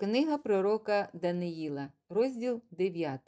Книга пророка Даниїла, розділ 9.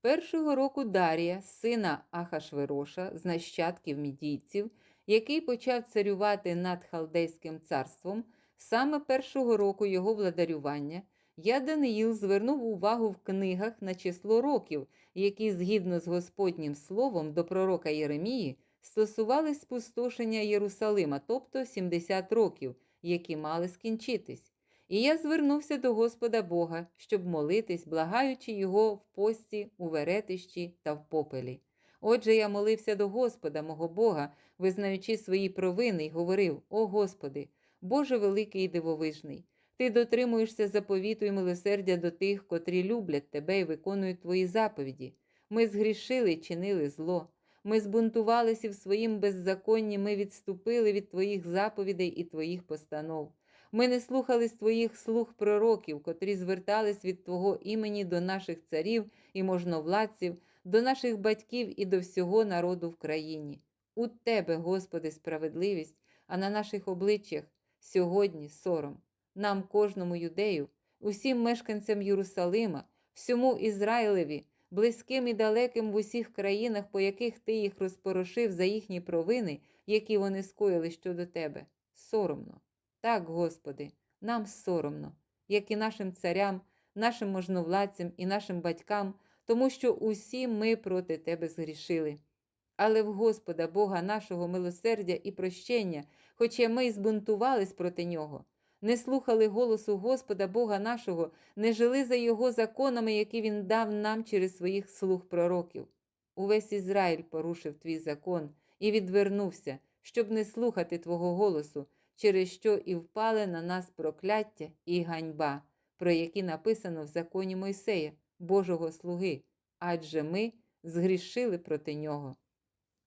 Першого року Дарія, сина Ахашвероша, з нащадків мідійців, який почав царювати над Халдейським царством, саме першого року його владарювання, я Даниїл звернув увагу в книгах на число років, які, згідно з Господнім словом до пророка Єремії, стосувались спустошення Єрусалима, тобто 70 років, які мали скінчитись. І я звернувся до Господа Бога, щоб молитись, благаючи Його в пості, у веретищі та в попелі. Отже, я молився до Господа, мого Бога, визнаючи свої провини, й говорив: О Господи, Боже великий і дивовижний! Ти дотримуєшся заповіту і милосердя до тих, котрі люблять тебе і виконують твої заповіді. Ми згрішили і чинили зло. Ми збунтувалися в своїм беззаконні, ми відступили від твоїх заповідей і твоїх постанов. Ми не слухались твоїх слуг пророків, котрі звертались від Твого імені до наших царів і можновладців, до наших батьків і до всього народу в країні. У Тебе, Господи, справедливість, а на наших обличчях сьогодні сором. Нам, кожному юдею, усім мешканцям Єрусалима, всьому Ізраїлеві, близьким і далеким в усіх країнах, по яких ти їх розпорошив за їхні провини, які вони скоїли щодо тебе. Соромно. Так, Господи, нам соромно, як і нашим царям, нашим можновладцям і нашим батькам, тому що усі ми проти Тебе згрішили. Але в Господа, Бога нашого милосердя і прощення, хоча ми й збунтувались проти Нього, не слухали голосу Господа Бога нашого, не жили за Його законами, які Він дав нам через своїх слуг пророків. Увесь Ізраїль порушив твій закон і відвернувся, щоб не слухати Твого голосу через що і впали на нас прокляття і ганьба, про які написано в законі Мойсея, Божого слуги, адже ми згрішили проти нього.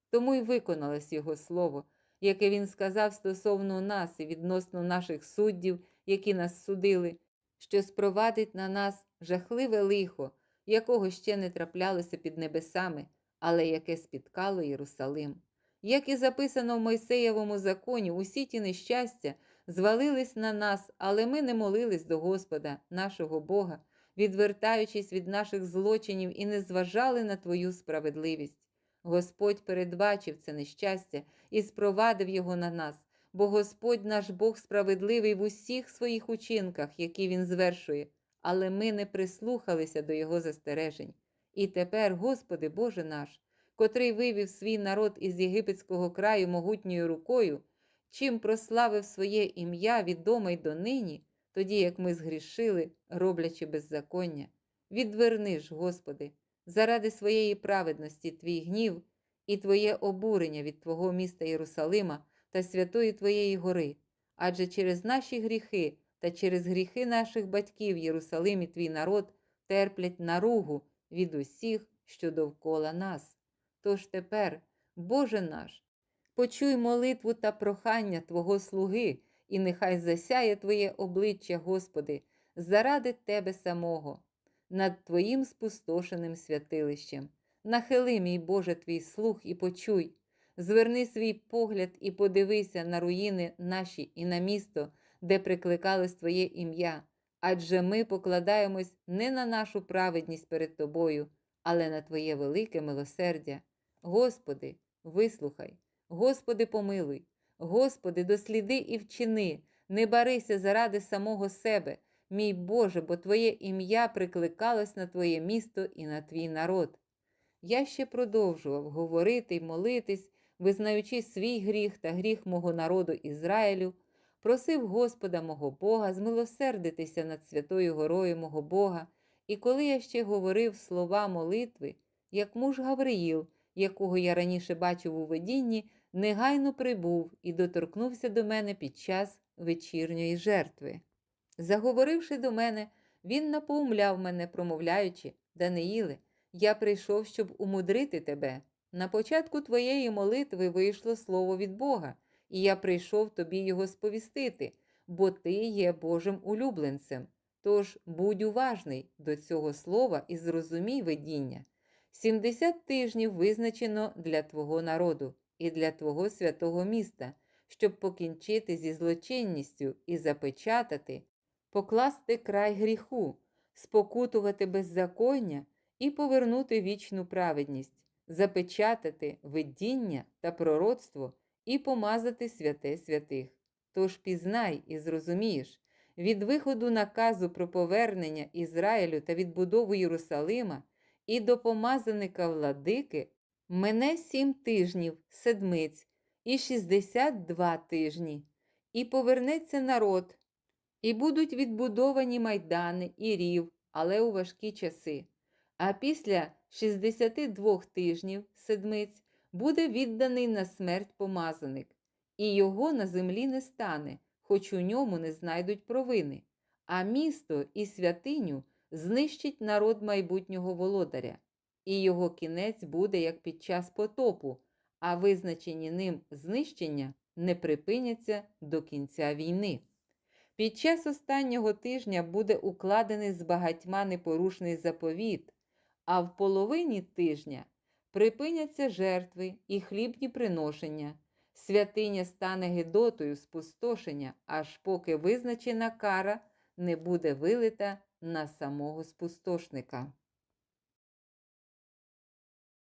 Тому й виконалось Його слово, яке Він сказав стосовно нас і відносно наших суддів, які нас судили, що спровадить на нас жахливе лихо, якого ще не траплялося під небесами, але яке спіткало Єрусалим. Як і записано в Мойсеєвому законі, усі ті нещастя звалились на нас, але ми не молились до Господа, нашого Бога, відвертаючись від наших злочинів і не зважали на Твою справедливість. Господь передбачив це нещастя і спровадив його на нас, бо Господь наш Бог справедливий в усіх своїх учинках, які Він звершує, але ми не прислухалися до Його застережень. І тепер, Господи Боже наш, котрий вивів свій народ із єгипетського краю могутньою рукою, чим прославив своє ім'я відоме й донині, тоді як ми згрішили, роблячи беззаконня. Відверни ж, Господи, заради своєї праведності Твій гнів і Твоє обурення від Твого міста Єрусалима та святої Твоєї гори, адже через наші гріхи та через гріхи наших батьків Єрусалим і Твій народ терплять наругу від усіх, що довкола нас. Тож тепер, Боже наш, почуй молитву та прохання Твого слуги, і нехай засяє Твоє обличчя, Господи, заради Тебе самого, над Твоїм спустошеним святилищем. Нахили, мій Боже, твій слух і почуй, зверни свій погляд і подивися на руїни наші і на місто, де прикликалось Твоє ім'я, адже ми покладаємось не на нашу праведність перед Тобою, але на Твоє велике милосердя. Господи, вислухай, Господи, помилуй, Господи, досліди і вчини, не барися заради самого себе, мій Боже, бо Твоє ім'я прикликалось на Твоє місто і на Твій народ. Я ще продовжував говорити й молитись, визнаючи свій гріх та гріх мого народу Ізраїлю, просив Господа мого Бога змилосердитися над святою горою мого Бога, і коли я ще говорив слова молитви, як муж Гавриїл, якого я раніше бачив у видінні, негайно прибув і доторкнувся до мене під час вечірньої жертви. Заговоривши до мене, він напоумляв мене, промовляючи, Даниїле, я прийшов, щоб умудрити тебе. На початку твоєї молитви вийшло слово від Бога, і я прийшов тобі його сповістити, бо ти є Божим улюбленцем. Тож будь уважний до цього слова і зрозумій видіння. Сімдесят тижнів визначено для Твого народу і для Твого святого міста, щоб покінчити зі злочинністю і запечатати покласти край гріху, спокутувати беззаконня і повернути вічну праведність, запечатати видіння та пророцтво і помазати святе святих. Тож пізнай і зрозумієш, від виходу наказу про повернення Ізраїлю та відбудову Єрусалима і до помазаника владики мене сім тижнів, седмиць і шістдесят два тижні, і повернеться народ, і будуть відбудовані майдани і рів, але у важкі часи. А після 62 тижнів седмиць буде відданий на смерть помазаник, і його на землі не стане, хоч у ньому не знайдуть провини. А місто і святиню знищить народ майбутнього володаря, і його кінець буде як під час потопу, а визначені ним знищення не припиняться до кінця війни. Під час останнього тижня буде укладений з багатьма непорушний заповіт, а в половині тижня припиняться жертви і хлібні приношення. Святиня стане гидотою спустошення, аж поки визначена кара не буде вилита на самого спустошника.